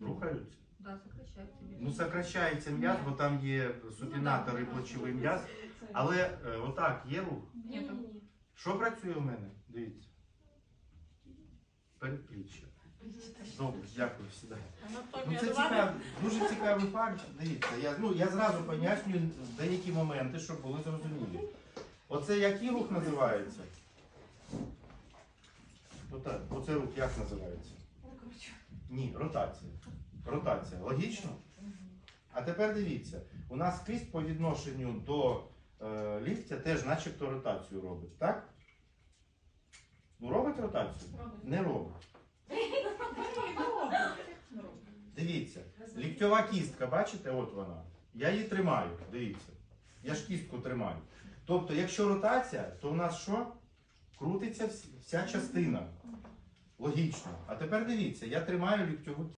Рухаються. Да, сокращается. Ну, сокращається м'яз, бо там є супінатор і плечовий м'яз. Але е, отак, є рух. Нету. Що працює у мене? Дивіться. Передпліччя. Добре, дякую, сідай. Ну, Анатомія це цікав, дуже цікавий факт. Дивіться, я, ну, я зразу пояснюю деякі моменти, щоб були зрозумілі. Оце який рух називається? Отак, оце рух як називається? Ні, ротація. Ротація. Логічно? А тепер дивіться, у нас кисть по відношенню до е, ліктя теж начебто ротацію робить, так? Ну робить ротацію? Не робить. Дивіться, ліктьова кістка, бачите, от вона. Я її тримаю, дивіться. Я ж кістку тримаю. Тобто, якщо ротація, то у нас що? Крутиться вся частина. Логічно. А тепер дивіться, я тримаю ліктьову